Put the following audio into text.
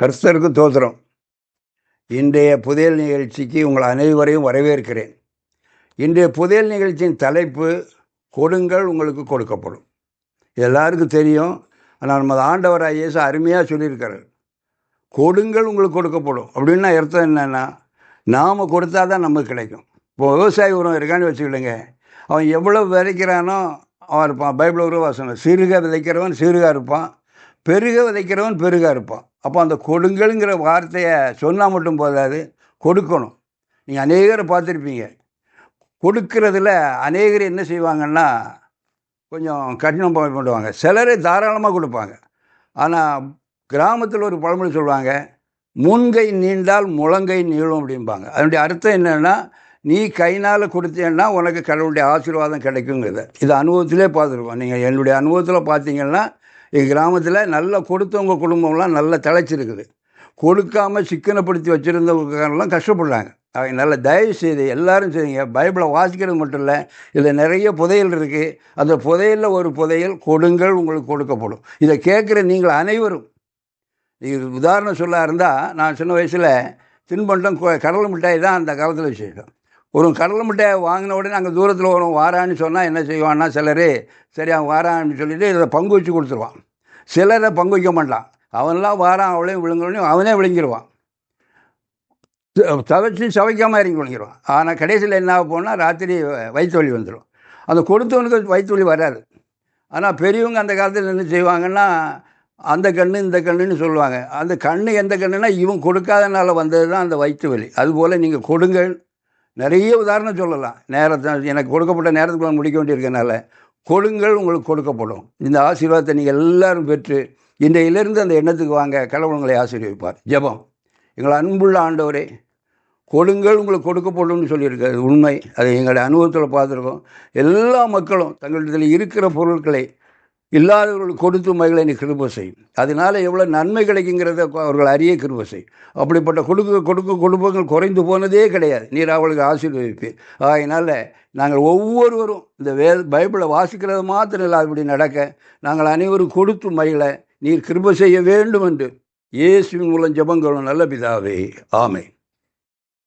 கர்த்தருக்கு தோத்திரம். இன்றைய புதையல் நிகழ்ச்சிக்கு உங்கள் அனைவரையும் வரவேற்கிறேன். இன்றைய புதையல் நிகழ்ச்சியின் தலைப்பு கொடுங்கள் உங்களுக்கு கொடுக்கப்படும். எல்லாருக்கும் தெரியும் ஆனால் நமது ஆண்டவராக இயேசு அருமையாக சொல்லியிருக்காரு. கொடுங்கள் உங்களுக்கு கொடுக்கப்படும். அப்படின்னா அர்த்தம் என்னென்னா நாம் கொடுத்தா தான் நமக்கு கிடைக்கும். இப்போ விவசாயி உரம் இருக்கான்னு வச்சுக்கிடுங்க அவன் எவ்வளோ விதைக்கிறானோ அவன் இருப்பான். பைபிள் உருவாசனம் சிறுக விதைக்கிறவன் சிறுகா இருப்பான். பெருக விதைக்கிறவன் பெருகா இருப்பான். அப்போ அந்த கொடுங்கள்ங்கிற வார்த்தையை சொன்னால் மட்டும் போதாது கொடுக்கணும். நீங்கள் அநேகரை பார்த்துருப்பீங்க. கொடுக்கறதுல அநேகர் என்ன செய்வாங்கன்னா கொஞ்சம் கடினம் பண்ணுவாங்க. சிலர் தாராளமாக கொடுப்பாங்க. ஆனால் கிராமத்தில் ஒரு பழமொழி சொல்லுவாங்க முன்கை நீண்டால் முழங்கை நீளும் அப்படிம்பாங்க. அதனுடைய அர்த்தம் என்னென்னா நீ கைனால் கொடுத்தேன்னா உனக்கு கடவுளுடைய ஆசீர்வாதம் கிடைக்குங்கிறத இது அனுபவத்திலே பார்த்துருக்கோம். நீங்கள் என்னுடைய அனுபவத்தில் பார்த்தீங்கன்னா எங்கள் கிராமத்தில் நல்லா கொடுத்தவங்க குடும்பம்லாம் நல்லா திளைச்சிருக்குது கொடுக்காமல் சிக்கனப்படுத்தி வச்சுருந்தவங்கலாம் கஷ்டப்படுறாங்க. அவங்க நல்ல தயவு செய்து எல்லாரும் செய்யுங்க. பைபிளை வாசிக்கிறது மட்டும் இல்லை இதில் நிறைய புதையல் இருக்குது அந்த புதையலில் ஒரு புதையல் கொடுங்கள் உங்களுக்கு கொடுக்கப்படும். இதை கேட்குற நீங்கள் அனைவரும் இது உதாரணம் சொல்ல இருந்தால் நான் சின்ன வயசில் தின்பண்டம் கொ- கடலை மிட்டாய் தான் அந்த காலத்தில் வச்சுருக்கோம் ஒரு கடலை முட்டையை வாங்கின உடனே அங்கே தூரத்தில் வரும் வாரான்னு சொன்னால் என்ன செய்வான்னா சிலர் சரி அவன் வாரான்னு சொல்லிட்டு இதை பங்கு வச்சு கொடுத்துருவான். சிலரை பங்கு வைக்க மாட்டான். அவன்லாம் வாரான் அவளையும் விழுங்கணும் அவனே விழுங்கிடுவான் தவச்சு சவைக்காமல் இறங்கி விழுங்கிடுவான் ஆனால் கடைசியில் என்ன ஆக போனால் ராத்திரி வயிற்று வலி வந்துடும் அந்த கொடுத்தவனுக்கு வயிற்று வலி வராது. ஆனால் பெரியவங்க அந்த காலத்தில் என்ன செய்வாங்கன்னா அந்த கண்ணு இந்த கண்ணுன்னு சொல்லுவாங்க. அந்த கண்ணு எந்த கண்ணுனா இவன் கொடுக்காதனால வந்தது தான் அந்த வயிற்று வலி அதுபோல் நீங்கள் கொடுங்கள். நிறைய உதாரணம் சொல்லலாம். நேரத்தை எனக்கு கொடுக்கப்பட்ட நேரத்துக்குள்ள முடிக்க வேண்டியிருக்கனால கொடுங்கள் உங்களுக்கு கொடுக்கப்படும். இந்த ஆசீர்வாதத்தை நீங்கள் எல்லாரும் பெற்று இன்றையிலிருந்து அந்த எண்ணத்துக்கு வாங்க. கடவுள் உங்களை ஆசீர்வதிப்பார். ஜெபம். எங்களை அன்புள்ள ஆண்டவரே கொடுங்கள் உங்களுக்கு கொடுக்கப்படும்னு சொல்லியிருக்காரு உண்மை. அதை எங்களுடைய அனுபவத்தில் பார்த்துருக்கோம். எல்லா மக்களும் தங்களிடத்தில் இருக்கிற பொருட்களை இல்லாதவர்களுக்கு கொடுத்து மகளை நீ கிருப செய்யும் அதனால் எவ்வளோ நன்மை கிடைக்குங்கிறத அவர்கள் அறிய கிருப செய்யும் அப்படிப்பட்ட கொடுக்க கொடுக்க குடும்பங்கள் குறைந்து போனதே கிடையாது. நீர் அவளுக்கு ஆசீர்வதிப்பீர். அதனால் நாங்கள் ஒவ்வொருவரும் இந்த வே பைபிளை வாசிக்கிறது மாத்திரம் இல்லை அப்படி நடக்க நாங்கள் அனைவரும் கொடுத்து மகிழ நீர் கிருப செய்ய வேண்டும் என்று இயேசுவின் மூலம் ஜபங்களும் நல்ல பிதாவே. ஆமை